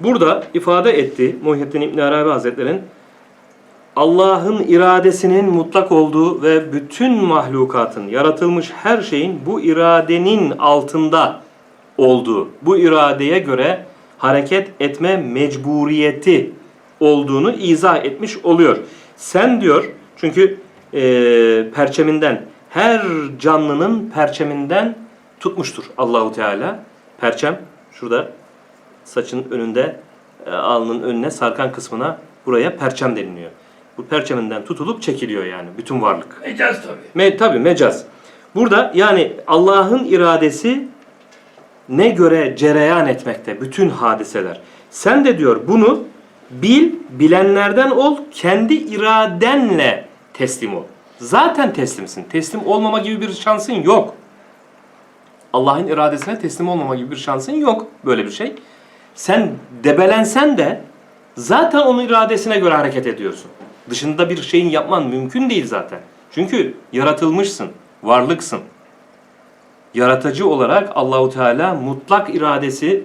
Burada ifade etti Muhyiddin İbn Arabi Hazretleri'nin Allah'ın iradesinin mutlak olduğu ve bütün mahlukatın, yaratılmış her şeyin bu iradenin altında olduğu, bu iradeye göre hareket etme mecburiyeti olduğunu izah etmiş oluyor. Sen diyor, çünkü eee, perçeminden, her canlının perçeminden tutmuştur Allahu Teala. Perçem şurada saçın önünde, e, alnın önüne sarkan kısmına buraya perçem deniliyor. Bu perçeminden tutulup çekiliyor yani bütün varlık. Mecaz tabii. Me, tabii mecaz. Burada yani Allah'ın iradesi ne göre cereyan etmekte bütün hadiseler. Sen de diyor bunu bil, bilenlerden ol, kendi iradenle teslim ol. Zaten teslimsin. Teslim olmama gibi bir şansın yok. Allah'ın iradesine teslim olmama gibi bir şansın yok. Böyle bir şey. Sen debelensen de zaten onun iradesine göre hareket ediyorsun. Dışında bir şeyin yapman mümkün değil zaten. Çünkü yaratılmışsın, varlıksın. Yaratıcı olarak Allahu Teala mutlak iradesi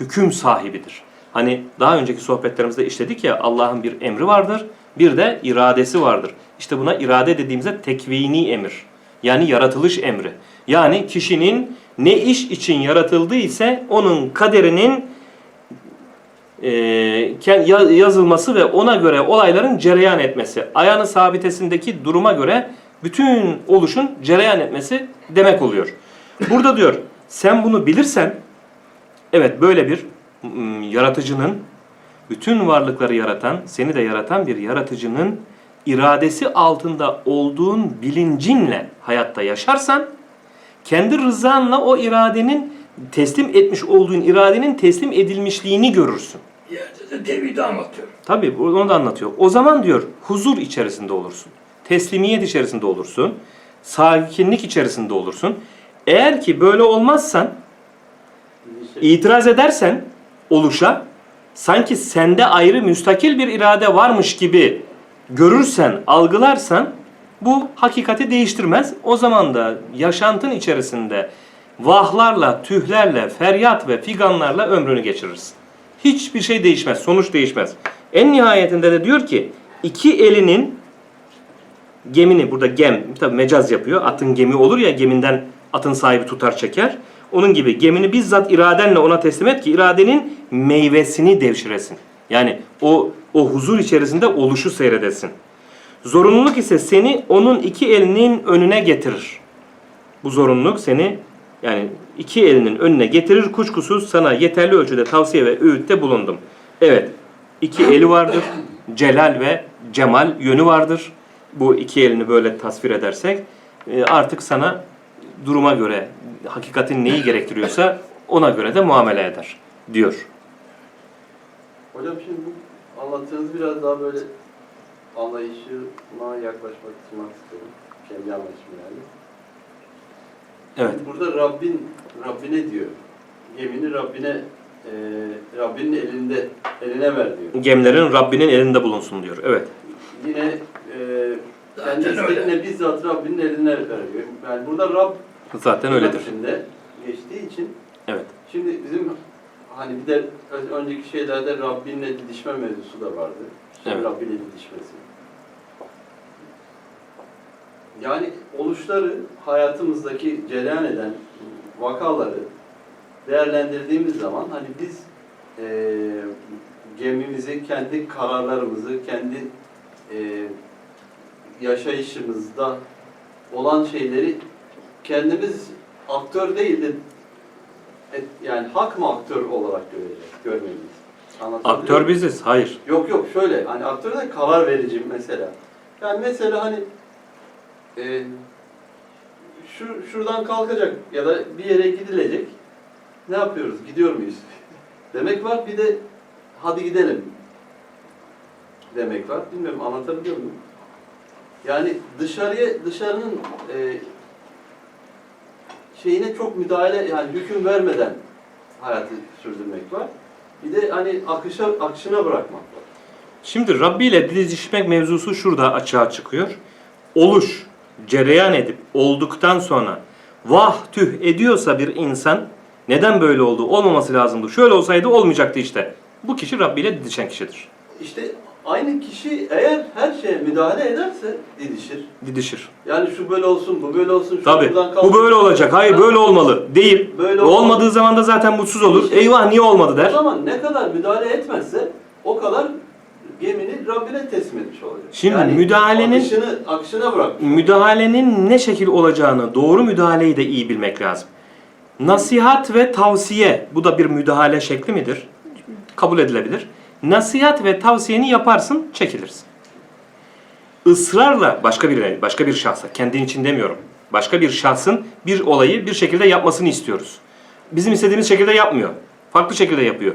hüküm sahibidir. Hani daha önceki sohbetlerimizde işledik ya Allah'ın bir emri vardır, bir de iradesi vardır. İşte buna irade dediğimizde tekvini emir. Yani yaratılış emri. Yani kişinin ne iş için yaratıldığı ise onun kaderinin yazılması ve ona göre olayların cereyan etmesi. Ayağını sabitesindeki duruma göre bütün oluşun cereyan etmesi demek oluyor. Burada diyor sen bunu bilirsen evet böyle bir yaratıcının bütün varlıkları yaratan, seni de yaratan bir yaratıcının iradesi altında olduğun bilincinle hayatta yaşarsan kendi rızanla o iradenin teslim etmiş olduğun iradenin teslim edilmişliğini görürsün. Yerde de tevhidi anlatıyor. Tabii onu da anlatıyor. O zaman diyor huzur içerisinde olursun. Teslimiyet içerisinde olursun. Sakinlik içerisinde olursun. Eğer ki böyle olmazsan itiraz edersen oluşa sanki sende ayrı müstakil bir irade varmış gibi görürsen, algılarsan bu hakikati değiştirmez. O zaman da yaşantın içerisinde vahlarla, tühlerle, feryat ve figanlarla ömrünü geçirirsin. Hiçbir şey değişmez, sonuç değişmez. En nihayetinde de diyor ki iki elinin gemini burada gem tabi mecaz yapıyor. Atın gemi olur ya geminden atın sahibi tutar çeker. Onun gibi gemini bizzat iradenle ona teslim et ki iradenin meyvesini devşiresin. Yani o o huzur içerisinde oluşu seyredesin. Zorunluluk ise seni onun iki elinin önüne getirir. Bu zorunluluk seni yani iki elinin önüne getirir kuşkusuz sana yeterli ölçüde tavsiye ve öğütte bulundum. Evet iki eli vardır. Celal ve cemal yönü vardır. Bu iki elini böyle tasvir edersek e, artık sana duruma göre hakikatin neyi gerektiriyorsa ona göre de muamele eder diyor. Hocam şimdi bu anlattığınız biraz daha böyle anlayışına yaklaşmak için istiyorum. Kendi anlayışım yani. Evet. Burada Rabbin, Rabbine diyor. Gemini Rabbine, e, Rabbinin elinde, eline ver diyor. Gemlerin Rabbinin elinde bulunsun diyor. Evet. Yine e, kendi Zaten öyle. isteğine bizzat Rabbinin eline veriyor. Yani burada Rab Zaten öyledir. içinde geçtiği için Evet. Şimdi bizim hani bir de önceki şeylerde Rabbinle didişme mevzusu da vardı. İşte Evet. Rabbinle didişmesi. Yani oluşları hayatımızdaki cereyan eden vakaları değerlendirdiğimiz zaman hani biz eee, gemimizi, kendi kararlarımızı, kendi eee, yaşayışımızda olan şeyleri kendimiz aktör değil de et- yani hak mı aktör olarak göreceğiz, görmeliyiz. Aktör biziz. Hayır. Yok yok şöyle hani aktör de karar verici mesela. Yani mesela hani e, şu şuradan kalkacak ya da bir yere gidilecek. Ne yapıyoruz? Gidiyor muyuz? Demek var. Bir de hadi gidelim demek var. Bilmiyorum anlatabiliyor muyum? Yani dışarıya dışarının e, şeyine çok müdahale yani hüküm vermeden hayatı sürdürmek var. Bir de hani akışa akışına bırakmak var. Şimdi Rabbi ile didişmek mevzusu şurada açığa çıkıyor. Oluş, cereyan edip olduktan sonra vah tüh ediyorsa bir insan neden böyle oldu? Olmaması lazımdı. Şöyle olsaydı olmayacaktı işte Bu kişi Rabbi ile didişen kişidir. İşte aynı kişi eğer her şeye müdahale ederse didişir. Didişir. Yani şu böyle olsun, bu böyle olsun, şu Tabii. Bu böyle olacak. Hayır böyle olmalı. Değil. Böyle Olmadığı zaman da zaten mutsuz olur. İşte- Eyvah niye olmadı O der. zaman ne kadar müdahale etmezse o kadar gemini Rabbine teslim etmiş olacak. Şimdi müdahalenin- akışını, akışına bırak. Müdahalenin ne şekil olacağını, doğru müdahaleyi de iyi bilmek lazım. Nasihat ve tavsiye, bu da bir müdahale şekli midir? Kabul edilebilir. Nasihat ve tavsiyeni yaparsın, çekilirsin. Israrla başka bir başka bir şahsa, kendin için demiyorum. Başka bir şahsın bir olayı bir şekilde yapmasını istiyoruz. Bizim istediğimiz şekilde yapmıyor. Farklı şekilde yapıyor.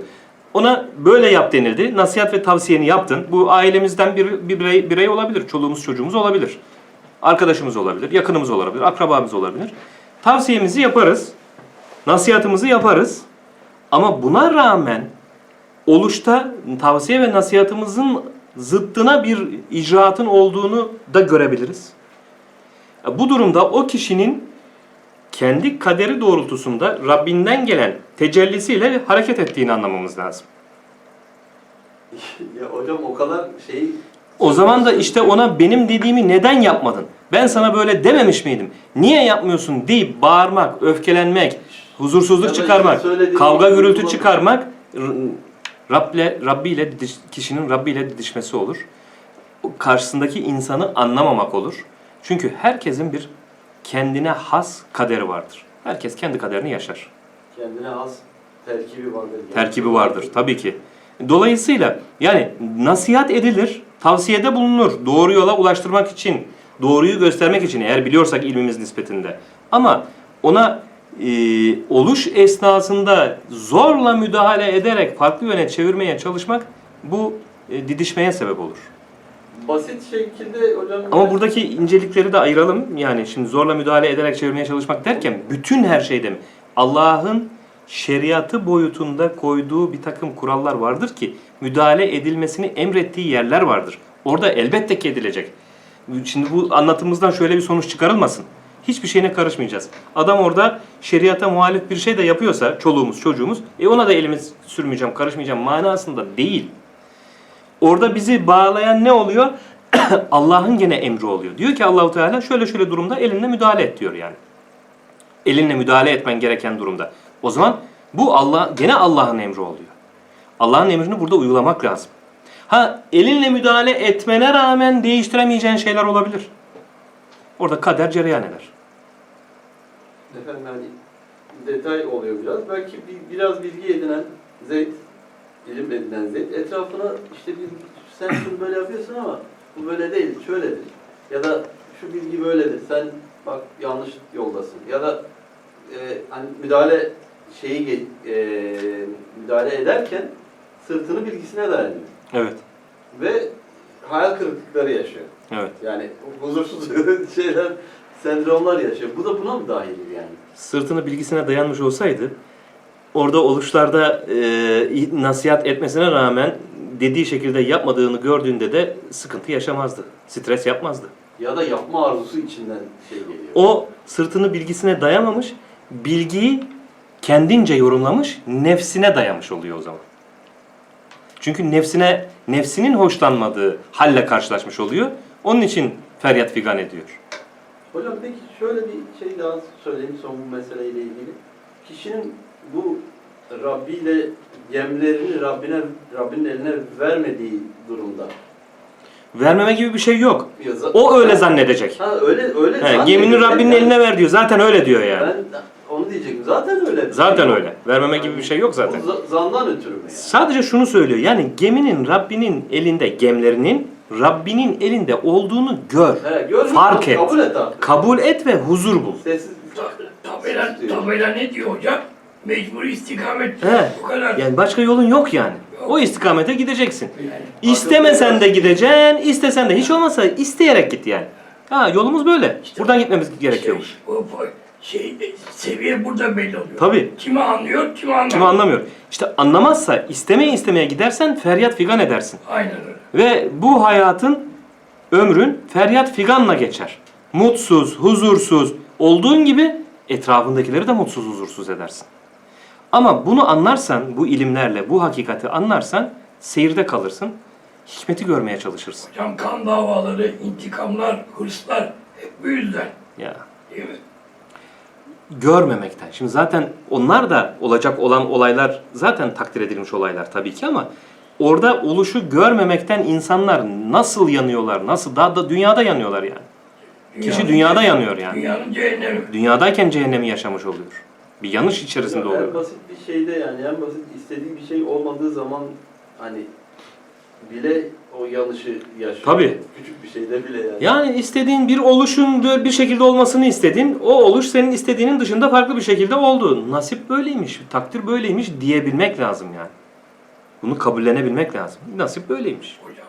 Ona böyle yap denildi. Nasihat ve tavsiyeni yaptın. Bu ailemizden bir, bir birey, birey olabilir. Çoluğumuz çocuğumuz olabilir. Arkadaşımız olabilir. Yakınımız olabilir. Akrabamız olabilir. Tavsiyemizi yaparız. Nasihatımızı yaparız. Ama buna rağmen oluşta tavsiye ve nasihatımızın zıttına bir icraatın olduğunu da görebiliriz. Bu durumda o kişinin kendi kaderi doğrultusunda Rabbinden gelen tecellisiyle hareket ettiğini anlamamız lazım. ya hocam o kadar şey O zaman da işte ona benim dediğimi neden yapmadın? Ben sana böyle dememiş miydim? Niye yapmıyorsun deyip bağırmak, öfkelenmek, huzursuzluk çıkarmak, kavga gürültü çıkarmak Rabble, Rabbi ile kişinin Rabbi ile didişmesi olur. Karşısındaki insanı anlamamak olur. Çünkü herkesin bir kendine has kaderi vardır. Herkes kendi kaderini yaşar. kendine has terkibi vardır. Yani. terkibi vardır tabii ki. Dolayısıyla yani nasihat edilir, tavsiyede bulunur doğru yola ulaştırmak için, doğruyu göstermek için eğer biliyorsak ilmimiz nispetinde. Ama ona e, oluş esnasında zorla müdahale ederek farklı yöne çevirmeye çalışmak bu e, didişmeye sebep olur. Basit şekilde hocam Ama buradaki incelikleri de ayıralım. Yani şimdi zorla müdahale ederek çevirmeye çalışmak derken bütün her şeyde mi? Allah'ın şeriatı boyutunda koyduğu bir takım kurallar vardır ki müdahale edilmesini emrettiği yerler vardır. Orada elbette ki edilecek. Şimdi bu anlatımımızdan şöyle bir sonuç çıkarılmasın. Hiçbir şeyine karışmayacağız. Adam orada şeriata muhalif bir şey de yapıyorsa çoluğumuz çocuğumuz e ona da elimi sürmeyeceğim karışmayacağım manasında değil. Orada bizi bağlayan ne oluyor? Allah'ın gene emri oluyor. Diyor ki Allahu Teala şöyle şöyle durumda elinle müdahale et diyor yani. Elinle müdahale etmen gereken durumda. O zaman bu Allah gene Allah'ın emri oluyor. Allah'ın emrini burada uygulamak lazım. Ha elinle müdahale etmene rağmen değiştiremeyeceğin şeyler olabilir. Orada kader cereyan eder. efendim hani detay oluyor biraz. Belki bir, biraz bilgi edinen Zeyd, ilim edinen Zeyd etrafına işte bir, sen şunu böyle yapıyorsun ama bu böyle değil, şöyledir. Ya da şu bilgi böyledir, sen bak yanlış yoldasın. Ya da e, hani müdahale şeyi e, müdahale ederken sırtını bilgisine dayanıyor. Evet. Ve hayal kırıklıkları yaşıyor. Evet. Yani huzursuz şeyler, sendromlar yaşıyor. Bu da buna mı dahil yani? Sırtını bilgisine dayanmış olsaydı orada oluşlarda e, nasihat etmesine rağmen dediği şekilde yapmadığını gördüğünde de sıkıntı yaşamazdı. Stres yapmazdı. Ya da yapma arzusu içinden şey geliyor. O sırtını bilgisine dayamamış, bilgiyi kendince yorumlamış, nefsine dayamış oluyor o zaman. Çünkü nefsine, nefsinin hoşlanmadığı halle karşılaşmış oluyor. Onun için feryat figan ediyor. Hocam peki şöyle bir şey daha söyleyeyim son bu meseleyle ilgili. Kişinin bu Rabbi ile yemlerini Rabbine, Rabbinin eline vermediği durumda. Vermeme gibi bir şey yok. Ya O öyle zannedecek. Ha öyle öyle. He, gemini Rabbinin Ben- eline ver diyor. Zaten öyle diyor yani. Ben onu diyecektim. Zaten öyle. Zaten öyle. Vermeme gibi bir şey yok zaten. O zandan ötürü mü yani? Sadece şunu söylüyor. Yani geminin Rabbinin elinde, gemlerinin Rabbinin elinde olduğunu gör. He, gör, Fark et. Kabul et artık. Kabul et ve huzur bul. Sessiz. Ta- Tabela, tabela ne diyor hocam? Mecburi istikamet. He. Bu kadar. Yani başka yolun yok yani. O istikamete gideceksin. Yani. İstemesen de gideceksin, istesen de hiç olmazsa isteyerek git yani. Ha yolumuz böyle. Buradan gitmemiz gerekiyormuş. Şey, bu, bu şey, seviye burada belli oluyor. Tabii. Kimi anlıyor, kimi anlamıyor. Kim anlamıyor. İşte anlamazsa istemeye istemeye gidersen feryat figan edersin. Aynen öyle. Ve bu hayatın, ömrün feryat figanla geçer. Mutsuz, huzursuz olduğun gibi etrafındakileri de mutsuz, huzursuz edersin. Ama bunu anlarsan, bu ilimlerle, bu hakikati anlarsan seyirde kalırsın. Hikmeti görmeye çalışırsın. Hocam kan davaları, intikamlar, hırslar hep bu yüzden. Ya Değil mi? görmemekten. Şimdi zaten onlar da olacak olan olaylar zaten takdir edilmiş olaylar tabii ki ama orada oluşu görmemekten insanlar nasıl yanıyorlar, nasıl daha da dünyada yanıyorlar yani. Kişi dünyada yanıyor yani. Dünyanın cehennemi. Dünyadayken cehennemi yaşamış oluyor. Bir yanlış içerisinde En oluyor. basit bir şeyde yani en basit istediği bir şey olmadığı zaman hani bile o yanlışı yaşıyor. Tabii. Küçük bir şeyde bile yani. Yani istediğin bir oluşun böyle bir şekilde olmasını istedin. O oluş senin istediğinin dışında farklı bir şekilde oldu. Nasip böyleymiş, takdir böyleymiş diyebilmek lazım yani. Bunu kabullenebilmek lazım. Nasip böyleymiş. Hocam